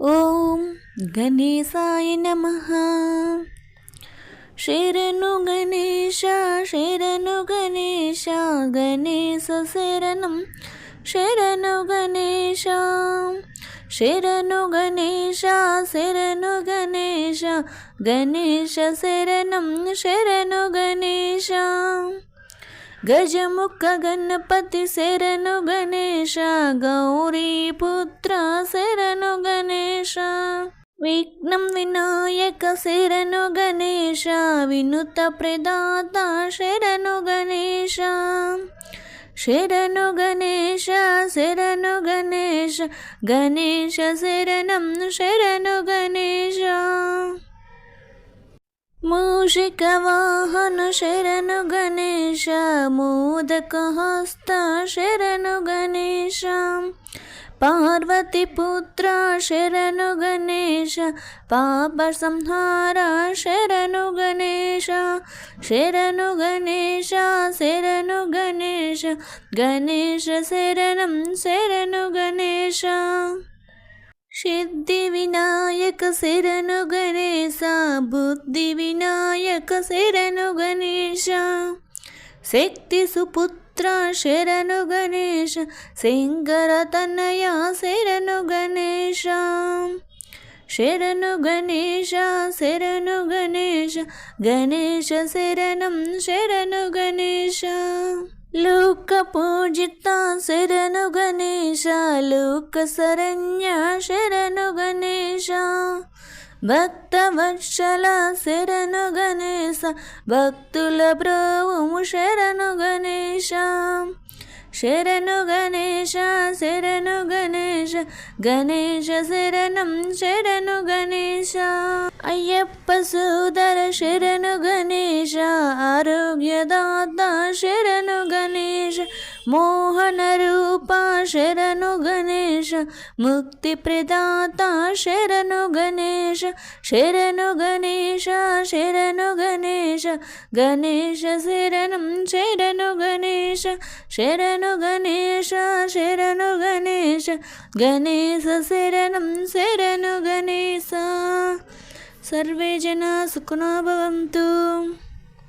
ఓం గణేశాయ నమ శరణు గణేశ శరణు గణేశ గణేశ శరణం శరణు గణేశ శరణు గణేశ శరణు గణేశ గణేశ శరణం శరణు గణేశ గజముఖ గణపతి శరణు గణేశ గౌరీపుత్ర శరణు గణేశ విఘ్నం వినాయక శరణు గణేశ వినుత ప్రదాత శరణు గణేశ. శరణు గణేశ శరణు గణేశ గణేశ శరణం శరణు గణేశ. మూషిక వాహన శరణు గణేశ మోదక హస్త శరణు గణేశం. పార్వతి పుత్ర శరణు గణేశ పాప సంహార శరణు గణేశ శరణు గణేశ శరణు గణేశ గణేశ శరణం శరణు గణేశ. సిద్ధి వినాయక శరణు గణేశ బుద్ధి వినాయక శరణు గణేశ. శక్తి సుపుత్ర శరణు గణేష శంకర తనయ శరణు గణేష శరణు గణేష శరణు గణేష గణేష శరణం శరణు గణేష లోక పూజిత శరణు గణేశ లోక శరణ్య శరణు గణేశ. భక్త వత్సల శరణు గణేశ భక్తుల బ్రవము శరణు గణేశ. శరణు గణేశ శరణు గణేశ గణేశ శరణం శరణు గణేశ. అయ్యప్ప సోదర శరణు గణేశ ఆరోగ్యదాత శరణు గణేశ మోహన రూప శరణు గణేశ. గణేష ముక్తి ప్రదాత శరణు గణేష శరణు గణేష శరణు గణేష గణేష శరణం శరణు గణేష శరణు గణేష శరణు గణేష గణేశ శరణం శరణు గణేశ. సర్వే జనా సుఖినో భవంతు.